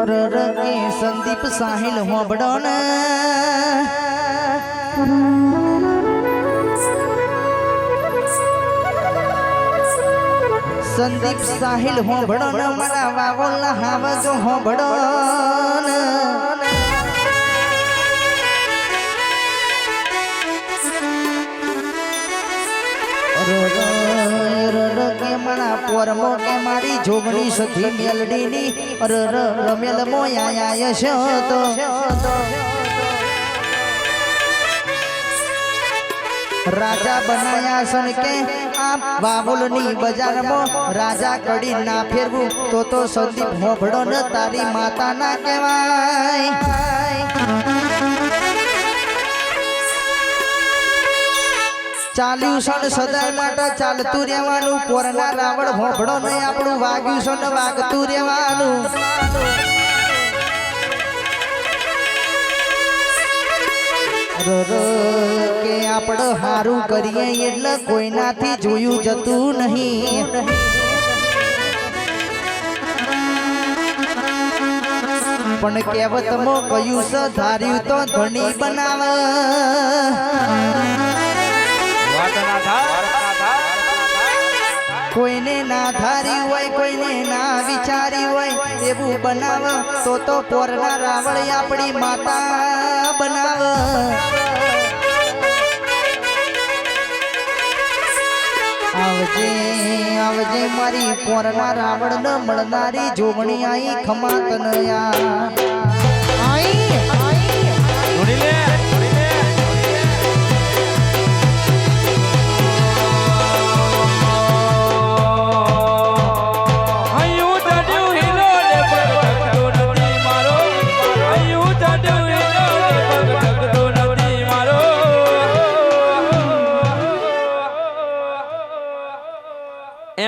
અરર કે સંદીપ સાહિલ હોબડો ને સંદીપ સાહિલ હોબડો ને મારા વાવોલા હાવ જો હોબડો કે મારા કે મારી જોગણી સખી મેલડીની અરર રમેલ મોયા યશ તો. રાજા બનાયા સણ કે આ બાબુલની બજારમાં રાજા કડી ના ફેરવું, તો તો સંદીપ હોભડો ન તારી માતા ના કહેવાય. ચાલ્યું સન સદાય માટે ચાલતું રહેવાનું. પોરના રાવણ હોભડો નહીં, આપણું વાગ્યું સન વાગતું રહેવાનું. કે આપણે હારું કરીએ એટલે કોઈનાથી જોયું જતું નહીં. પણ કહેવતમાં કયું છે, ધાર્યું તો ધણી બનાવે. કોઈને ના ધારી હોય, કોઈને ના વિચારી હોય, એવું બનાવ, તો તો પોરના રાવણ આપણી માતા બનાવ. આવજે આવજે મારી પોરના રાવણ ન મળનારી જોગણી આઈ ખમાત નયા આઈ આઈ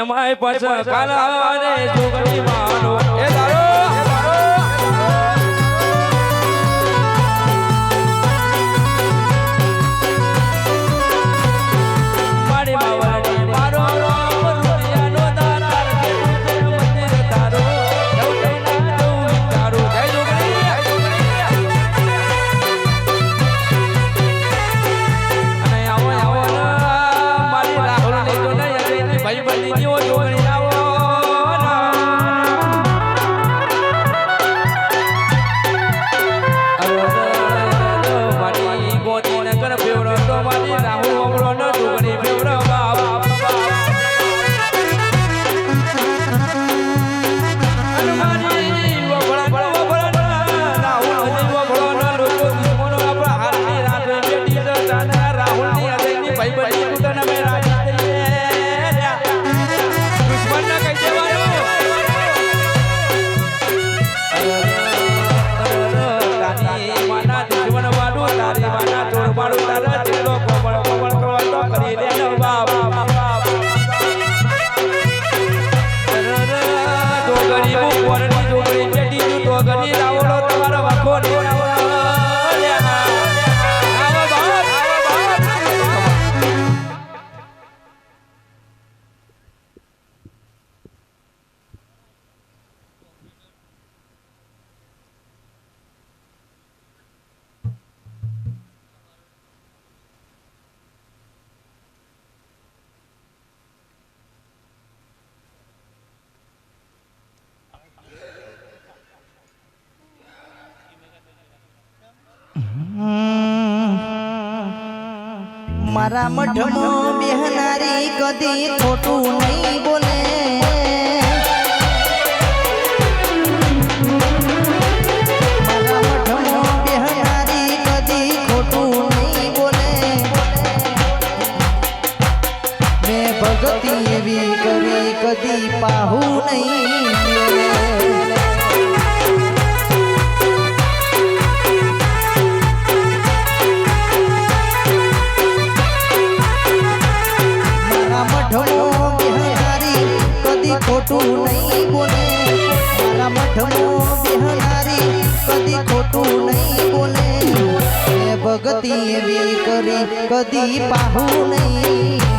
એમાંય પાછા માના દુશ્મન વાળું તારી મારા મઠમાં બેહનારી કદી ખોટું નહીં બોલે. મારા મઠમાં બેહનારી કદી ખોટું નહીં બોલે. મેં ભગતી એવી કદી પાહુ નહીં. ખોટું નહીં બોલે. મારા મઠમો બિહારી કદી ખોટું નહીં બોલે. ભગતી એવી કરી, કદી પાહું નહીં.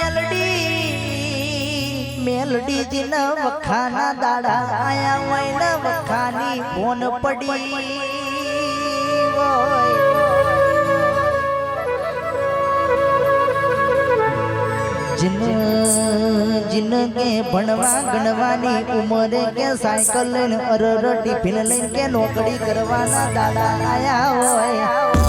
મેલડી મેલડી જીન વખાના દાડા, આયા હોય ને વખાની ફોન પડી. જિન જિન કે ભણવા ગણવાની ઉંમરે કે સાયકલ લઈને અરર ટિફિન લઈને કે નોકરી કરવાના દાડા આયા હોય.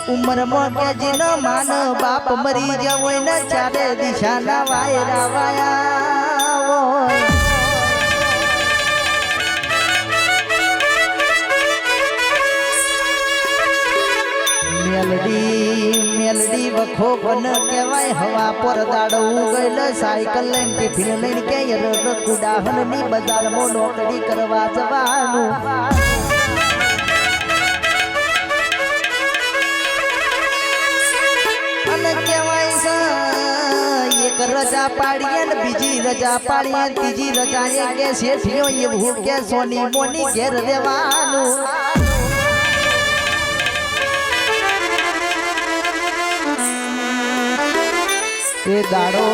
નોની ઉંમરમાં કે જીનો માન બાપ મરી જવું ને ચારે દિશાના વાયરા વાયા મેલડી મેલડી વખો બન કહેવાય, હવા પર દાડવું ગયેલ સાયકલ લઈને ટિફિન લઈને કે યર કુડાહનની બજારમાં નોકરી કરવા જવાનું. એક રજા પાડીએ ને બીજી રજા પાડીએ ત્રીજી રજા એ કે શેઠિયો એવું કે સોની મોની ઘેર રહેવાનું. એ દાડો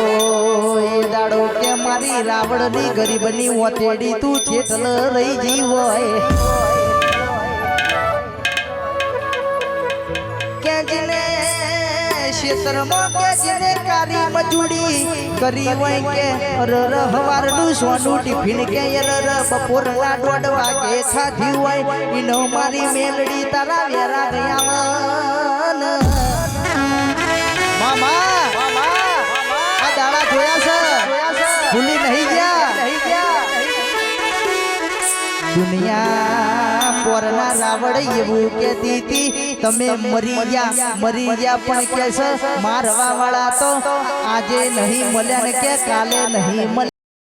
એ દાડો કે મારી રાવણની ગરીબની ઓતેડી તું છેટલ રહી જી હોય. કારી હોય કે સોનું ટિફિન કે ખાધી હોય એનો મારી મેલડી તારા વેરા છે? ભૂલી નહીં ગયા? દુનિયા પોરના રાવણ એવું કે હતી તમે મરી ગયા મરી ગયા પણ કે મારવા વાળા તો આજે નહીં મળ્યા ને કે કાલે નહીં મળ્યા.